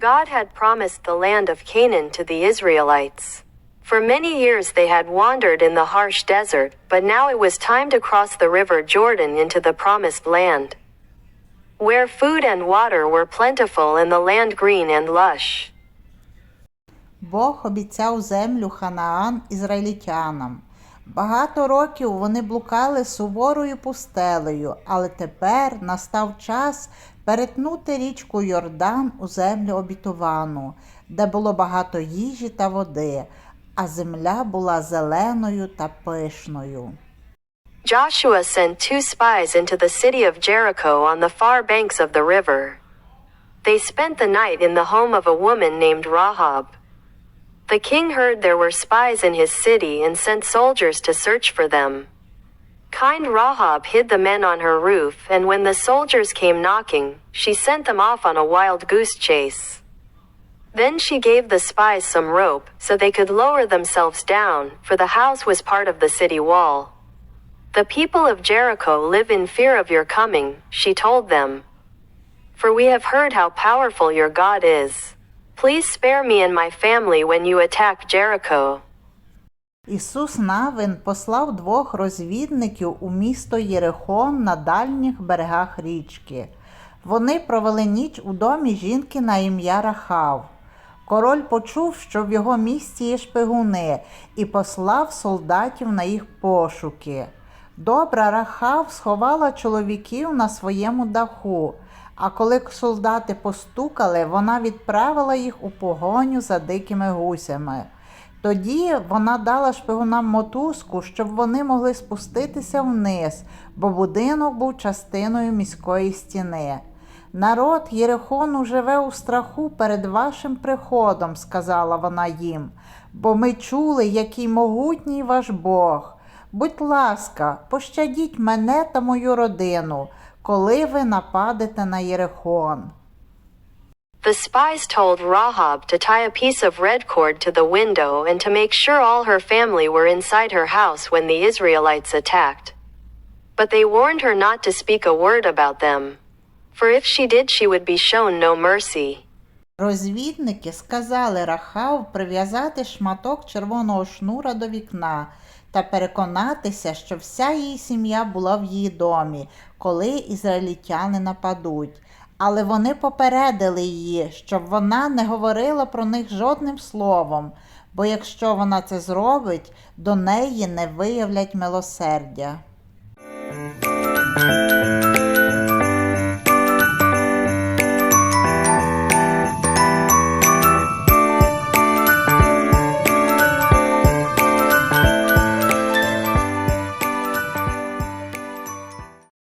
had promised the land of Canaan to the Israelites. For many years they had wandered in the harsh desert, but now it was time to cross the river Jordan into the promised land. Where food and water were plentiful and the land green and lush. Бог обіцяв землю Ханаан ізраїльтянам. Багато років вони блукали суворою пустелею, але тепер настав час перетнути річку Йордан у землю обітовану, де було багато їжі та води, а земля була зеленою та пишною. Joshua sent two spies into the city of Jericho on the far banks of the river. They spent the night in the home of a woman named Rahab. The king heard there were spies in his city and sent soldiers to search for them. Kind Rahab hid the men on her roof, and when the soldiers came knocking, she sent them off on a wild goose chase. Then she gave the spies some rope so they could lower themselves down, for the house was part of the city wall. The people of Jericho live in fear of your coming, she told them. For we have heard how powerful your God is. Please spare me and my family when you attack Jericho. Ісус Навин послав двох розвідників у місто Єрихон на дальніх берегах річки. Вони провели ніч у домі жінки на ім'я Рахав. Король почув, що в його місті є шпигуни, і послав солдатів на їх пошуки. Добра Рахав сховала чоловіків на своєму даху, а коли солдати постукали, вона відправила їх у погоню за дикими гусями. Тоді вона дала шпигунам мотузку, щоб вони могли спуститися вниз, бо будинок був частиною міської стіни. Народ Єрихону живе у страху перед вашим приходом, сказала вона їм, бо ми чули, який могутній ваш Бог. Будь ласка, пощадіть мене та мою родину, коли ви нападете на Єрихон. The spies told Rahab to tie a piece of red cord to the window and to make sure all her family were inside her house when the Israelites attacked. But they warned her not to speak a word about them. For if she did, she would be shown no mercy. Розвідники сказали Рахав прив'язати шматок червоного шнура до вікна та переконатися, що вся її сім'я була в її домі, коли ізраїльтяни нападуть. Але вони попередили її, щоб вона не говорила про них жодним словом, бо якщо вона це зробить, до неї не виявлять милосердя.